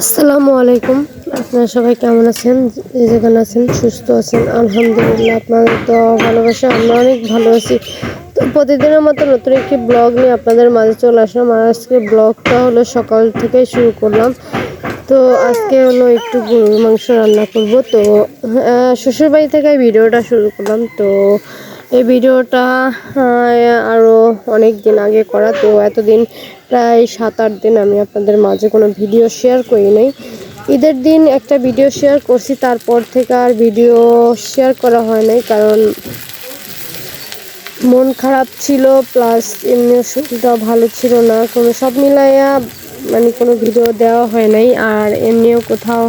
আসসালামু আলাইকুম। আপনারা সবাই কেমন আছেন? যে যেখানে আছেন? সুস্থ আছেন? আলহামদুলিল্লাহ, আপনাদের তো ভালোবাসা, আমরা অনেক ভালো আছি। তো প্রতিদিনের মতো নতুন একটি ব্লগ নিয়ে আপনাদের মাঝে চলে আসলাম। আর আজকে ব্লগটা হলো সকাল থেকেই শুরু করলাম। তো আজকে হলো একটু গরুর মাংস রান্না করব। তো শ্বশুরবাড়ি থেকে ভিডিওটা শুরু করলাম। তো এই ভিডিওটা আরও অনেক দিন আগে করা, তো এতদিন প্রায় সাত আট দিন আমি আপনাদের মাঝে কোনো ভিডিও শেয়ার করি নাই। ঈদের দিন একটা ভিডিও শেয়ার করছি, তারপর থেকে আর ভিডিও শেয়ার করা হয় নাই, কারণ মন খারাপ ছিল প্লাস এমনি শরীরটাও ভালো ছিল না, কোনো সব মিলাইয়া মানে কোনো ভিডিও দেওয়া হয় নাই, আর এমনিও কোথাও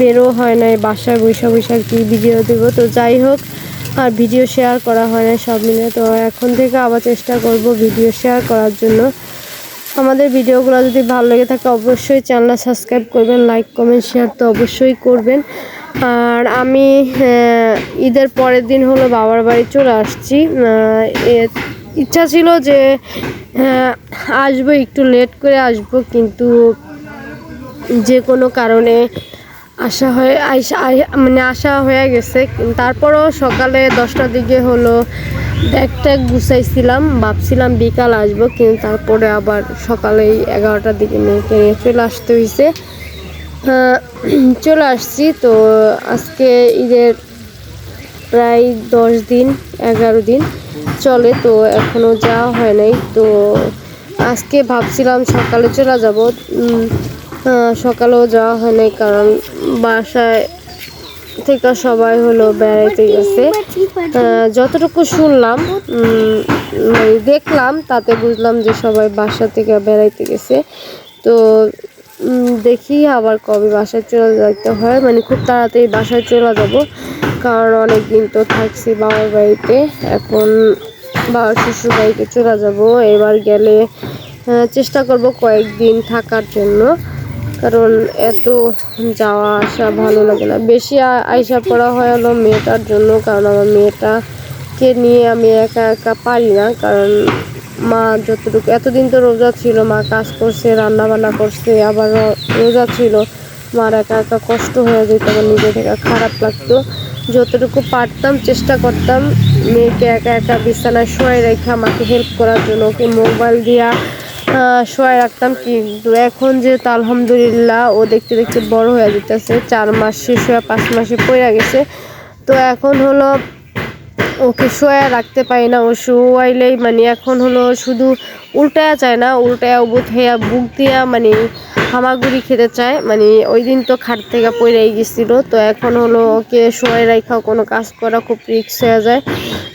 বেরো হয় নাই, বাসায় বৈশা বৈশা কি ভিডিও দেবো, তো যাই হোক আর ভিডিও শেয়ার করা হয় না সব মিলে। তো এখন থেকে আবার চেষ্টা করব ভিডিও শেয়ার করার জন্য। আমাদের ভিডিওগুলো যদি ভালো লেগে থাকে, অবশ্যই চ্যানেল সাবস্ক্রাইব করবেন, লাইক, কমেন্ট, শেয়ার তো অবশ্যই করবেন। আর আমি ঈদের পরের দিন হলো বাবার বাড়ি চলে আসছি। ইচ্ছা ছিল যে আসব, একটু লেট করে আসব, কিন্তু যে কোনো কারণে আসা হয়ে আইসা আই- মানে আসা হয়ে গেছে। তারপরও সকালে দশটার দিকে হলো ব্যাগ ট্যাগ গুছাইছিলাম, ভাবছিলাম বিকাল আসব, কিন্তু তারপরে আবার সকালেই এগারোটার দিকে মেয়েকে নিয়ে চলে আসতে হয়েছে চলে আসছি তো আজকে ঈদের প্রায় দশ দিন, এগারো দিন চলে তো এখনও যাওয়া হয় নাই। তো আজকে ভাবছিলাম সকালে চলে যাব। সকালেও যাওয়া হয় নাই কারণ বাসায় থেকে সবাই হলো বেড়াইতে গেছে। যতটুকু শুনলাম মানে দেখলাম, তাতে বুঝলাম যে সবাই বাসা থেকে বেড়াইতে গেছে। তো দেখি আবার কবে বাসায় চলে যেতে হয়। মানে খুব তাড়াতাড়ি বাসায় চলে যাব, কারণ অনেক দিন তো থাকছি বাবার বাড়িতে। এখন বাবার শ্বশুর বাড়িতে চলে যাব। এবার গেলে চেষ্টা করব কয়েকদিন থাকার জন্য। কারণ এত যাওয়া আসা ভালো লাগে না। বেশি আ- আইসা পড়া হয় হলো মেয়েটার জন্য, কারণ আমার মেয়েটাকে নিয়ে আমি একা একা পারি না। কারণ মা যতটুকু, এতদিন তো রোজা ছিল, মা কাজ করছে রান্না বান্না করছে আবার রোজা ছিল। মার একা একা কষ্ট হয়ে যেত, আমার নিজে থেকে খারাপ লাগতো। যতটুকু পারতাম, চেষ্টা করতাম মেয়েকে একা একা বিছানায় শোয়াই রেখা মাকে হেল্প করার জন্য। ওকে মোবাইল দিয়া শোয়াই রাখতাম, কিন্তু এখন যে তা আলহামদুলিল্লাহ ও দেখতে দেখতে বড় হয়ে যেতেছে, চার মাস শেষ হয়ে পাঁচ মাসে পড়ে গেছে, তো এখন হলো ওকে শোয়া রাখতে পারি না, ও শোয়াইলেই মানে এখন হলো শুধু উল্টায়া চায় না, উল্টায়া উবুত হইয়া, বুক দিয়া মানে হামাগুড়ি খেতে চায় মানে ওই দিন তো খাট থেকে পড়েই গেছিল, তো এখন হলো ওকে শোয়াই রাখাও কোনো কাজ করা খুব রিক্স হয়ে যায়,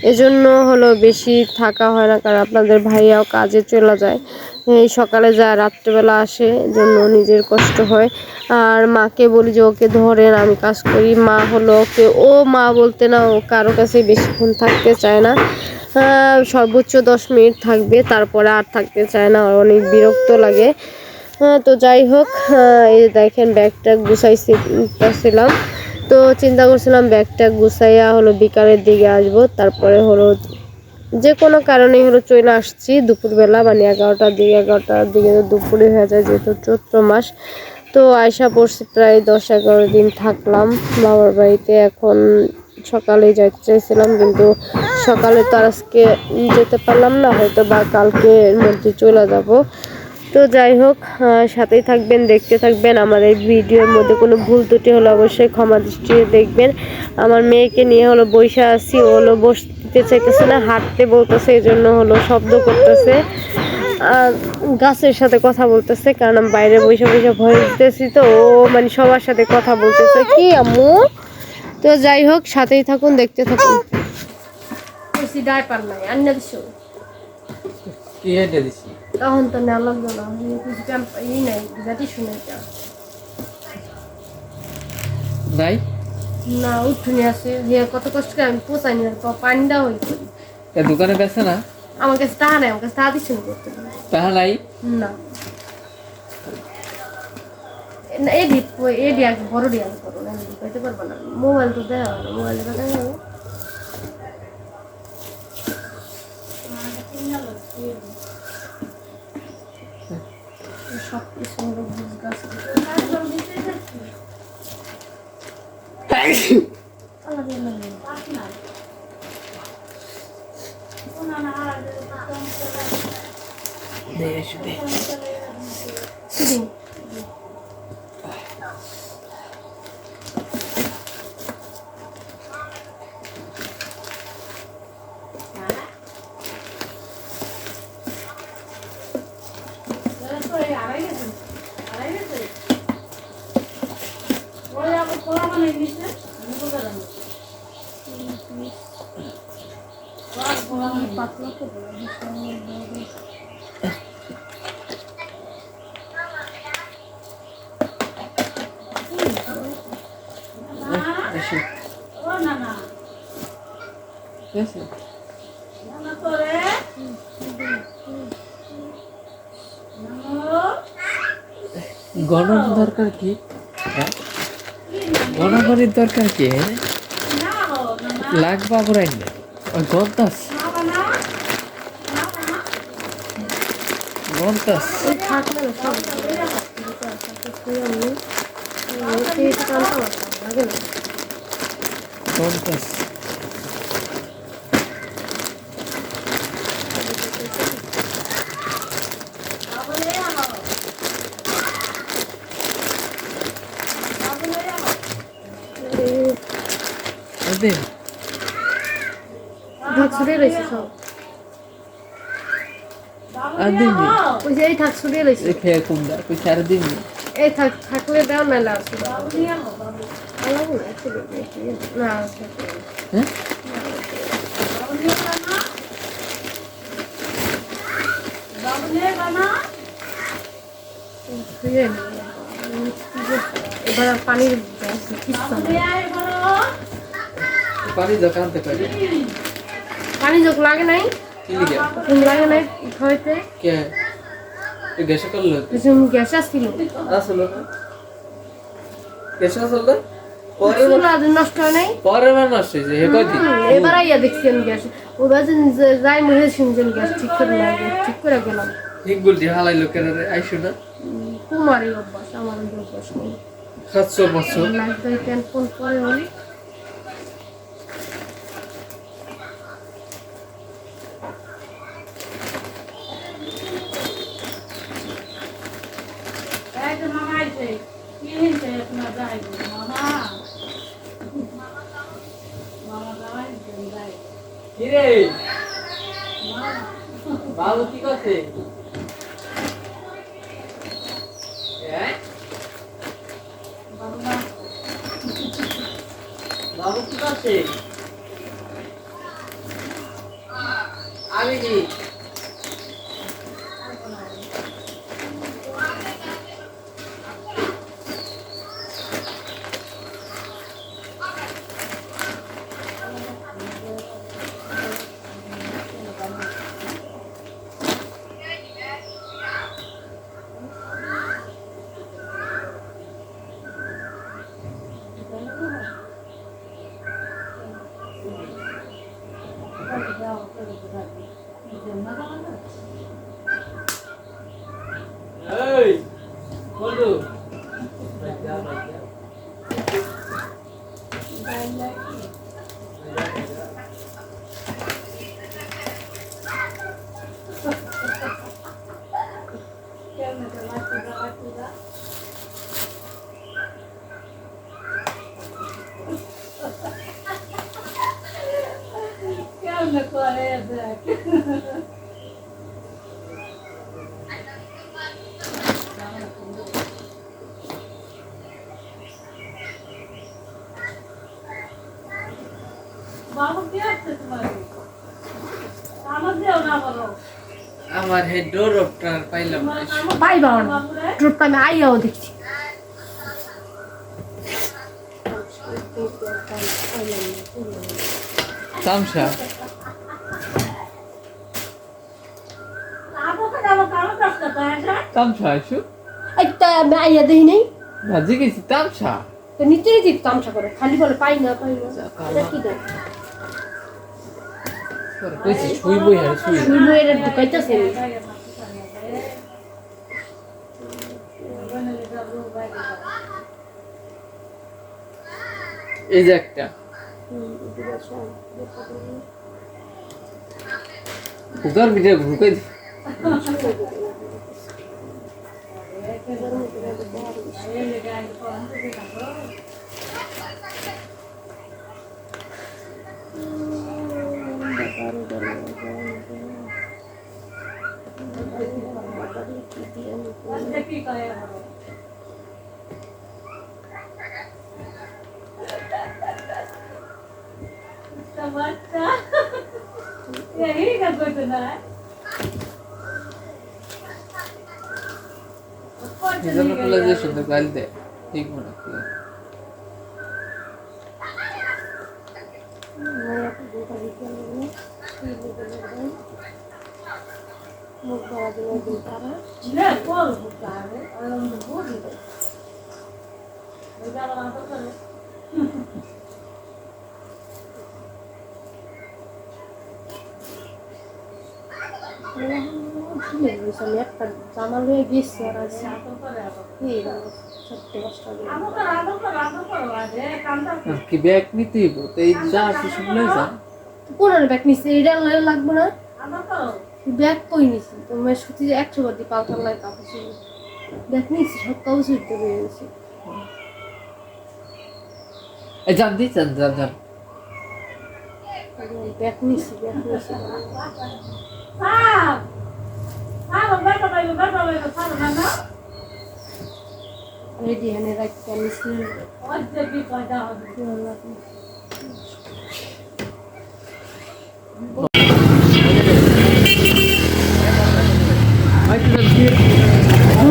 এজন্য হলো বেশি থাকা হয় না, কারণ আপনাদের ভাইয়াও কাজে চলে যায় সকালে যায় রাত্রেবেলা আসে জন্য নিজের কষ্ট হয়। আর মাকে বলি যে, ওকে ধরেন আমি কাজ করি। মা হলো ওকে, ও মা বলতে না, ও কারও কাছে বেশিক্ষণ থাকতে চায় না। সর্বোচ্চ দশ মিনিট থাকবে, তারপরে আর থাকতে চায় না, অনেক বিরক্ত লাগে। তো যাই হোক এই যে দেখেন, ব্যাগটা গুছাইছিলাম তো চিন্তা করছিলাম, ব্যাগটা গুছাইয়া হলো বিকালের দিকে আসব, তারপরে হলো যে কোনো কারণে হলো চলে আসছি দুপুরবেলা মানে এগারোটার দিকে এগারোটার দিকে তো দুপুরে হয়ে যায় যেহেতু চৈত্র মাস। তো আয়সা পড়ছি প্রায় দশ, এগারো দিন থাকলাম। বাবার বাড়িতে এখন সকালেই যাইতে চাইছিলাম, কিন্তু সকালে তো আজকে যেতে পারলাম না, হয়তো বা কালকের মধ্যে চলে যাব। তো যাই হোক সাথেই থাকবেন, দেখতে থাকবেন। এই ভিডিওর মধ্যে কোনো ভুল ত্রুটি হলে অবশ্যই ক্ষমা দৃষ্টিতে দেখবেন। আমার মেয়েকে নিয়ে হলো বৈশা আছি, ও হলো বসতে চাইতেছে না হাঁটতে বলতেছে এই জন্য হলো শব্দ করতেছে। আর গাছের সাথে কথা বলতেছে কারণ আমি বাইরে বসে বসে ভয় দিতেছি তো ও মানে সবার সাথে কথা বলতেছে। কি আম্মু? তো যাই হোক সাথেই থাকুন দেখতে থাকুন। ডাইপার নাই আন্না দিছো? কি হেঁটে দিছি? তখন তো নেওয়া লাগবে না কিছু ই নাই জাতি শুনে নাই? না উঠুনি আছে। যে কত কষ্ট করে আমি পোষাই নি পানি দেওয়া হই এ দোকানে বেছে না? আমার কাছে তাহা নাই আমার কাছে তাহা দিচ্ছে না। করতে তাহা নাই? না। এই ডিপ এই ডিয়া বড় ডিয়া করো না পারব না। মোবাইল তো দেওয়া মোবাইল তো এসো ঠিক আছে? গণন দরকার কি? হ্যাঁ? গণগণের দরকার কি? হ্যাঁ? লাগবা করাই না। ওই গন্তাস গন্তাস ওই না সব আমি সেই টানতে পারতাম লাগে না গন্তাস দে ঢাক ছড়িয়ে রয়েছে সব আর দিবি ওই যে এই থাক ছড়িয়ে রয়েছে দেখে কুমড়া কই চার দিবি এই থাক থাকলে দাও না ভালো না। এবার পানির পানি দোকান পানি যোগ লাগে নাই লাগে নাই হইতে কে? গ্যাসে করল কিছু গ্যাস আসছিল। আসলো না গ্যাসে আসলো পরে চুলা যে নষ্ট হয় নাই। পরে বার নষ্ট হয়েছে হে কয়দিন? এবার আইয়া দেখছি আমি গ্যাস। ওবার যাই মনে শুনছেন গ্যাস ঠিক করে না ঠিক করে গেলাম। ঠিক বলছি হালাই লোকের আইসো না। কুমারই অভ্যাস আমার অভ্যাস নেই। সাতশো পাঁচশো লাগবে টেনশন পরে কিরে? বাবু কি করছে? বাবু কি করছে? আমি কি এই বন্ধু আমার হে ডোর অফটার পাইলাম না। পাইবা না ট্রুপটা আমি আইয়াও দেখছি। তামসা। তামসা আইসু। এই তো আমি আইয়া দেখি নাই। না জিগেছি তামসা। তো নিচে নিচে তামসা করে খালি বলে পাই না পাই না। কি দেয় কইছি শুইবই হ্যাঁ শুই শুইলো এটা ঢুকাইতেছে এই যে একটা। হুকার ভিতরে ঢুকে দি- এই জন্য খুলে যে সুন্দর গাল দেয় ঠিক মনে খুলে আমি একটা জামা লয়ে গেছি আর আছে এই সত্যি কষ্ট লাগে কি ব্যাগ নিতে হইব তো এই যা আছে শুনলে যা পুরনো ব্যাগ নিছি এটা লয়ে লাগবে না ব্যাগ কই নিছি? তোমার সুতি একশো বাদি পাল্টার লাগে কাপড় ছিল ব্যাগ নিছি সব কাপড় সুইতে হয়ে গেছে। এই যান দি যান যান যান ব্যাগ নিছি ব্যাগ রেডি হানে রাখতে নিছি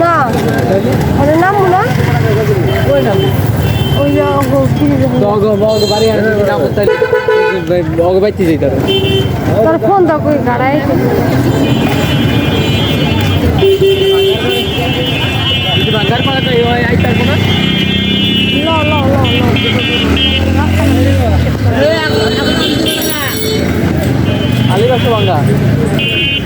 না আরে নাম না ওই নাম যাইতার তোর ফোন দাও কই গাড়াই বাজার ওই আইতার কোন ল ল ল আলিবাসে বাঙ্গা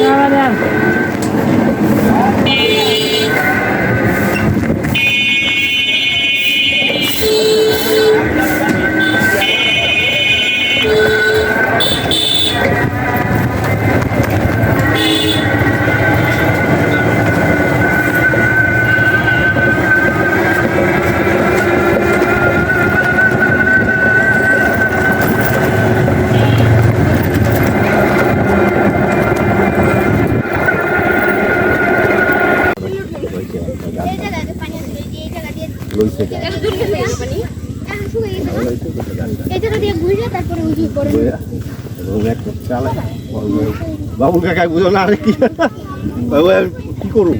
Now I. এবং একটা চালা বাবু কাকা বুঝো না আরে কি? বাবু কি করুন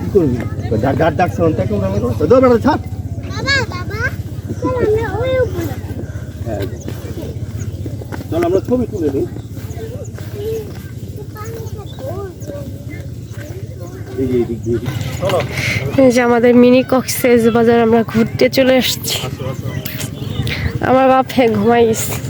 কি করবি? ডাক ডাক ডাক শোন তাকে ছাড়। বাবা বাবা চল আমরা ওই উপরে। হ্যাঁ। চল আমরা ছবি তুলে নিই যে আমাদের মিনি কক্সেস বাজার আমরা ঘুরতে চলে এসেছি। আমার বাপ হে ঘুমাই গেছে।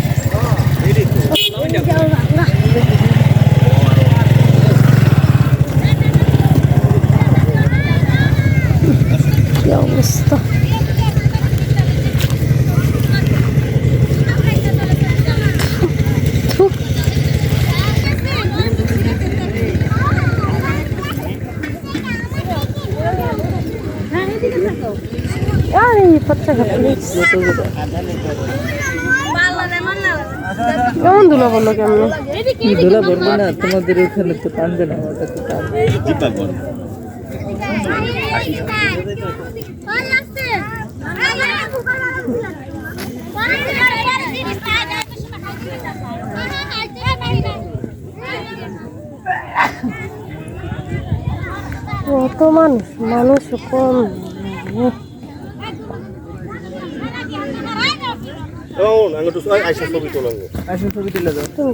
কেমন ধুলা বলল কেমন? ধুলা ভরবে না? তোমাদের ওখানে তো টানবে না ওটা তো কত মানুষ মানুষ কম ও আঙ্গুটো আইসা ছবি তোলাঙ্গো ছবি তুলে দাও।